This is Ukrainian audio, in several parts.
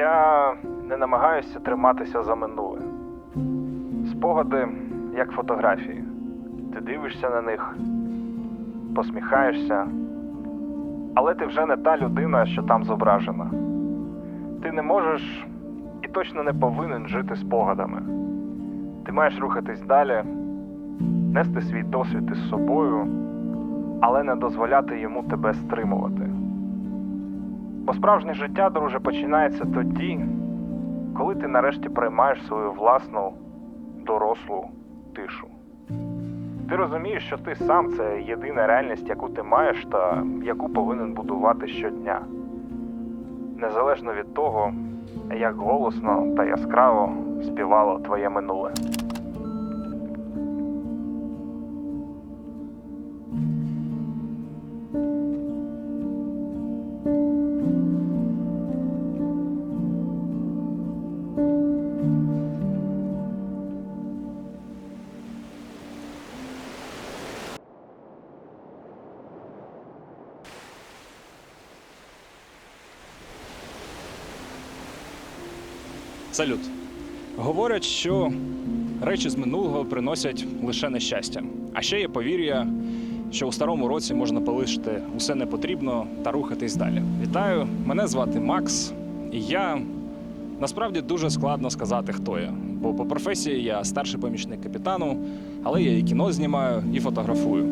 Я не намагаюся триматися за минуле. Спогади як фотографії. Ти дивишся на них, посміхаєшся, але ти вже не та людина, що там зображена. Ти не можеш і точно не повинен жити спогадами. Ти маєш рухатись далі, нести свій досвід із собою, але не дозволяти йому тебе стримувати. Бо життя, друже, починається тоді, коли ти нарешті приймаєш свою власну дорослу тишу. Ти розумієш, що ти сам це єдина реальність, яку ти маєш та яку повинен будувати щодня. Незалежно від того, як голосно та яскраво співало твоє минуле. Салют. Говорять, що речі з минулого приносять лише нещастя. А ще є повір'я, що у старому році можна полишити усе непотрібно та рухатись далі. Вітаю! Мене звати Макс, і я насправді дуже складно сказати, хто я. Бо по професії я старший помічник капітану, але я і кіно знімаю, і фотографую.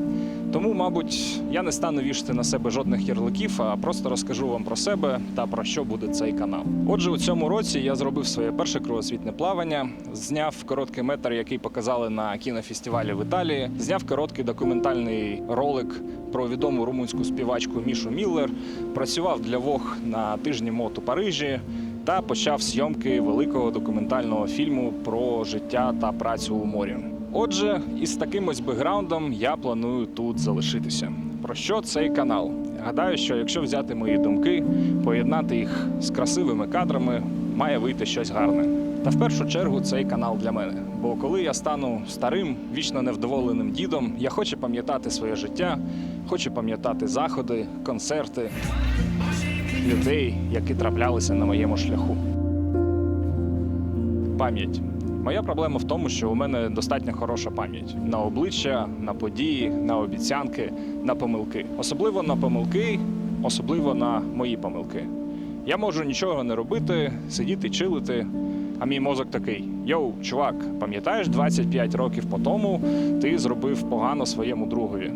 Тому, мабуть, я не стану вішати на себе жодних ярликів, а просто розкажу вам про себе та про що буде цей канал. Отже, у цьому році я зробив своє перше кругосвітне плавання, зняв короткий метр, який показали на кінофестивалі в Італії, зняв короткий документальний ролик про відому румунську співачку Мішу Міллер, працював для Вог на тижні мод у Парижі. Та почав зйомки великого документального фільму про життя та працю у морі. Отже, із таким ось бекграундом я планую тут залишитися. Про що цей канал? Гадаю, що якщо взяти мої думки, поєднати їх з красивими кадрами, має вийти щось гарне. Та в першу чергу цей канал для мене. Бо коли я стану старим, вічно невдоволеним дідом, я хочу пам'ятати своє життя, хочу пам'ятати заходи, концерти, людей, які траплялися на моєму шляху. Пам'ять. Моя проблема в тому, що у мене достатньо хороша пам'ять на обличчя, на події, на обіцянки, на помилки. Особливо на помилки, особливо на мої помилки. Я можу нічого не робити, сидіти, чилити. А мій мозок такий: Йоу, чувак, пам'ятаєш 25 років по тому ти зробив погано своєму другові?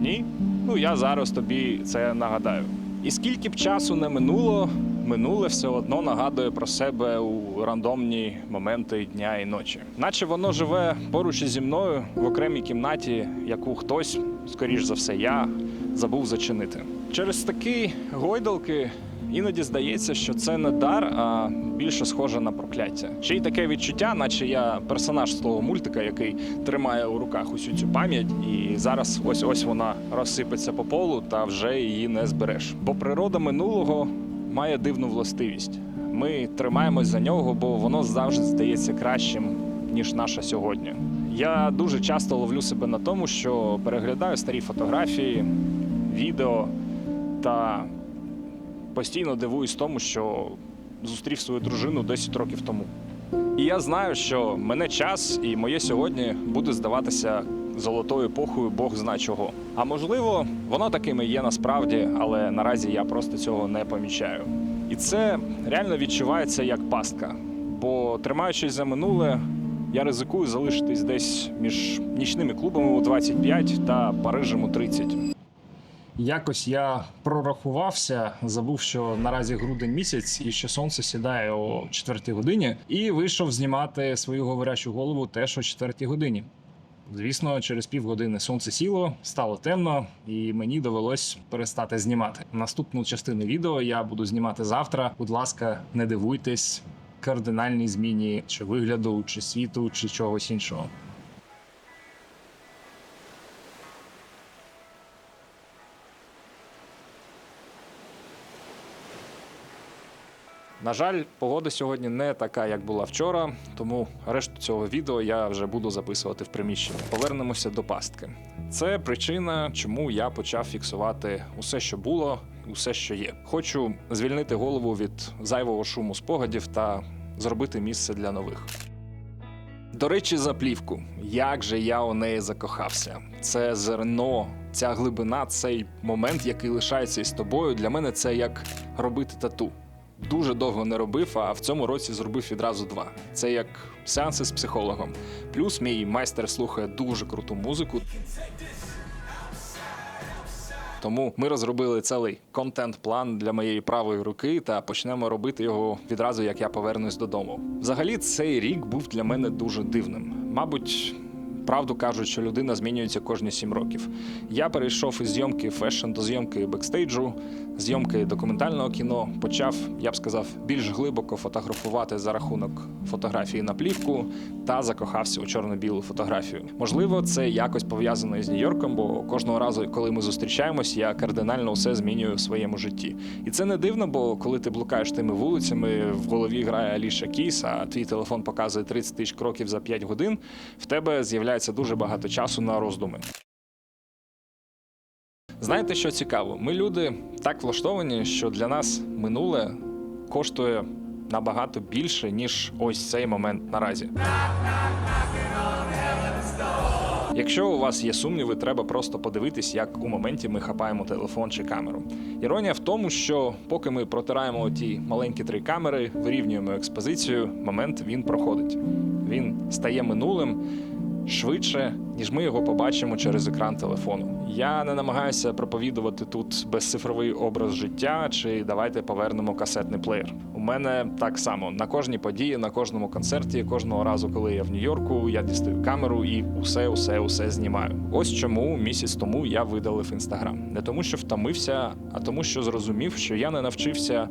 Ні? Ну я зараз тобі це нагадаю. І скільки б часу не минуло, минуле все одно нагадує про себе у рандомні моменти дня і ночі. Наче воно живе поруч зі мною в окремій кімнаті, яку хтось, скоріш за все, я забув зачинити. Через такі гойдалки іноді здається, що це не дар, а більше схоже на прокляття. Ще й таке відчуття, наче я персонаж з того мультика, який тримає у руках усю цю пам'ять, і зараз ось ось вона розсипеться по полу, та вже її не збереш. Бо природа минулого має дивну властивість. Ми тримаємось за нього, бо воно завжди здається кращим ніж наше сьогодні. Я дуже часто ловлю себе на тому, що переглядаю старі фотографії, відео та постійно дивуюсь тому, що зустрів свою дружину 10 років тому. І я знаю, що мене час і моє сьогодні буде здаватися золотою епохою Бог зна чого. А можливо, воно такими є насправді, але наразі я просто цього не помічаю. І це реально відчувається як пастка. Бо тримаючись за минуле, я ризикую залишитись десь між нічними клубами у 25 та Парижем у 30. Якось я прорахувався, забув, що наразі грудень місяць і що сонце сідає о 4 годині, і вийшов знімати свою говорячу голову теж о 4 годині. Звісно, через півгодини сонце сіло, стало темно, і мені довелось перестати знімати. Наступну частину відео я буду знімати завтра. Будь ласка, не дивуйтесь кардинальній зміні чи вигляду, чи світу, чи чогось іншого. На жаль, погода сьогодні не така, як була вчора, тому решту цього відео я вже буду записувати в приміщенні. Повернемося до пастки. Це причина, чому я почав фіксувати усе, що було, усе, що є. Хочу звільнити голову від зайвого шуму спогадів та зробити місце для нових. До речі, за плівку. Як же я у неї закохався? Це зерно, ця глибина, цей момент, який лишається із тобою. Для мене це як робити тату. Дуже довго не робив, а в цьому році зробив відразу два. Це як сеанси з психологом. Плюс мій майстер слухає дуже круту музику. Тому ми розробили цілий контент-план для моєї правої руки та почнемо робити його відразу, як я повернусь додому. Взагалі, цей рік був для мене дуже дивним. Мабуть, правду кажуть, що людина змінюється кожні сім років. Я перейшов із зйомки фешн до зйомки бекстейджу, зйомки документального кіно. Почав, я б сказав, більш глибоко фотографувати за рахунок фотографії на плівку та закохався у чорно-білу фотографію. Можливо, це якось пов'язано із Нью-Йорком, бо кожного разу, коли ми зустрічаємось, я кардинально все змінюю в своєму житті. І це не дивно, бо коли ти блукаєш тими вулицями, в голові грає Аліша Кіс, а твій телефон показує 30 тисяч кроків за 5 годин, в тебе з'являється дуже багато часу на роздуми. Знаєте, що цікаво? Ми люди так влаштовані, що для нас минуле коштує набагато більше, ніж ось цей момент наразі. Якщо у вас є сумніви, треба просто подивитись, як у моменті ми хапаємо телефон чи камеру. Іронія в тому, що поки ми протираємо ті маленькі три камери, вирівнюємо експозицію, момент він проходить. Він стає минулим швидше, ніж ми його побачимо через екран телефону. Я не намагаюся проповідувати тут безцифровий образ життя чи давайте повернемо касетний плеєр. У мене так само на кожній події, на кожному концерті, кожного разу, коли я в Нью-Йорку, я дістаю камеру і усе, усе, усе знімаю. Ось чому місяць тому я видалив інстаграм. Не тому, що втомився, а тому, що зрозумів, що я не навчився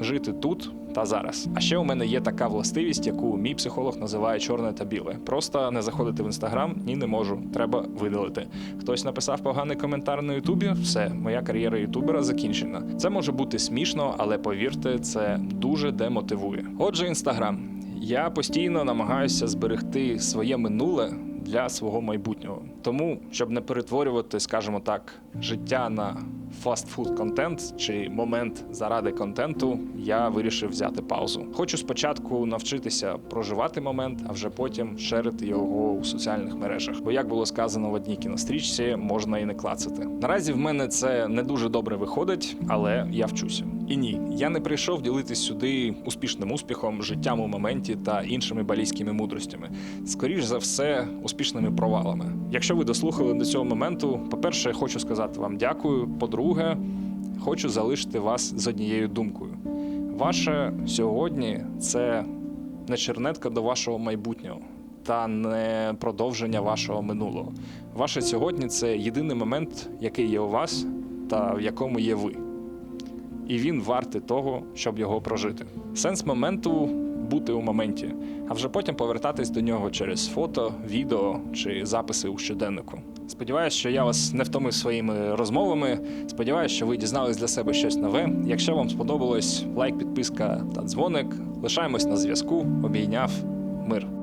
жити тут та зараз. А ще у мене є така властивість, яку мій психолог називає чорне та біле. Просто не заходити в інстаграм ні не можу. Треба видалити. Хтось написав поганий коментар на Ютубі. Все, моя кар'єра ютубера закінчена. Це може бути смішно, але повірте, це дуже демотивує. Отже, інстаграм. Я постійно намагаюся зберегти своє минуле для свого майбутнього. Тому, щоб не перетворювати, скажімо так, життя на фастфуд контент чи момент заради контенту, я вирішив взяти паузу. Хочу спочатку навчитися проживати момент, а вже потім шерити його у соціальних мережах. Бо, як було сказано в одній кінострічці, можна і не клацати. Наразі в мене це не дуже добре виходить, але я вчуся. І ні, я не прийшов ділитись сюди успішним успіхом, життям у моменті та іншими балійськими мудростями. Скоріш за все, успішними провалами. Якщо ви дослухали до цього моменту, по-перше, хочу сказати вам дякую. По-друге, хочу залишити вас з однією думкою. Ваше сьогодні це не чернетка до вашого майбутнього та не продовження вашого минулого. Ваше сьогодні це єдиний момент, який є у вас та в якому є ви і він вартий того, щоб його прожити. Сенс моменту бути у моменті, а вже потім повертатись до нього через фото, відео чи записи у щоденнику. Сподіваюсь, що я вас не втомив своїми розмовами. Сподіваюсь, що ви дізнались для себе щось нове. Якщо вам сподобалось, лайк, підписка та дзвоник. Лишаємось на зв'язку. Обійняв мир.